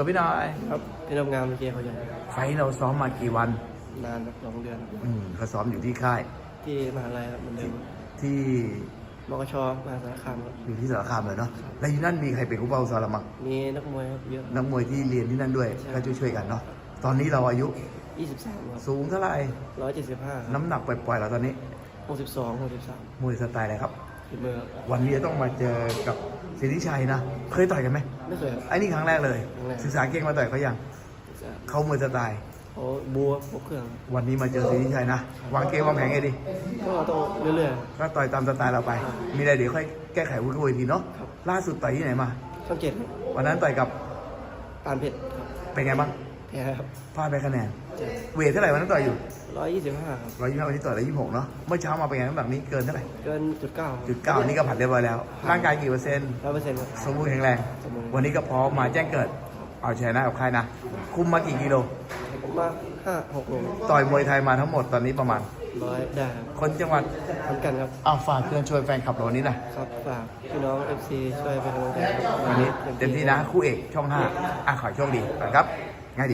ตัวพี่น้อยครับพี่ทำงานเมื่อกี้เขาจะไฟท์เราซ้อมมากี่วัน นานครับสองเดือนอืมก็ซ้อมอยู่ที่ค่าย ที่มหาลัยครับเหมือนเดิมที่มกชมหาสารคามครับ อยู่ที่สารคามเลยเนาะแล้วอยู่นั่นมีใครเป็นผู้เป้าซ้อมเรามั้งมีนักมวยครับเยอะ นักมวยที่เรียนที่นั่นด้วยใช่ ก็ช่วยๆกันเนาะตอนนี้เราอายุ23ครับสูงเท่าไหร่175 น้ำหนักปล่อยๆเราตอนนี้ 62 63มวยสไตล์อะไรครับ ฝีมือครับวันนี้จะต้องมาเจอกับสิทธิชัยนะ เคยต่อยกันไหมไม่เคยครับ ไอ้นี่ครั้งแรกเลย ครั้งแรก ศึกษาเก่งมาต่อยเขายังเขามวยสไตล์ เขาบัวพวกเครื่องวันนี้มาเจอสิทธิชัยนะ วางเกมวางแผนไงดี ก็ต้องเรื่อย ก็ต่อยตามสไตล์เราไป มีอะไรเดี๋ยวค่อยแก้ไขวุ้นคุยทีเนาะ ครับ ล่าสุดต่อยที่ไหนมา ๆช่องเจ็ดครับวันนั้นต่อยกับปานเพชรครับเป็นไงบ้าง แพ้ครับพลาดไปคะแนนเจ็ดเวทเท่าไหร่วันนั้นต่อยอยู่125ครับร้อยยี่สิบวันนี้ต่อยร้อยยี่สิบหกเนาะเมื่อเช้ามาเป็นไงน้ำหนักนี้เกินเท่าไหร่เกินจุดเก้าจุดเก้านี่ก็ผัดเรียบร้อยแล้วร่างกายกี่เปอร์เซ็นต์ร้อยเปอร์เซ็นต์ครับสมบูรณ์แข็งแรงสมบูรณ์วันนี้ก็พร้อมมาแจ้งเกิด เอาชนะกับใครนะ คุมมากี่กิโลผมมาห้าหกโลต่อยมวยไทยมาทั้งหมดตอนนี้ประมาณร้อยได้ครับคนจังหวัดขอนแกันครับอ้าวฝากเพื่อนช่วยแฟนขับเราวันนี้หนะครับฝากพี่น้อง FC ช่วยเป็นกำลังใจครับวันนี้เต็มที่นะคู่เอกช่องห้าอะขอให้โชคดีนะครับ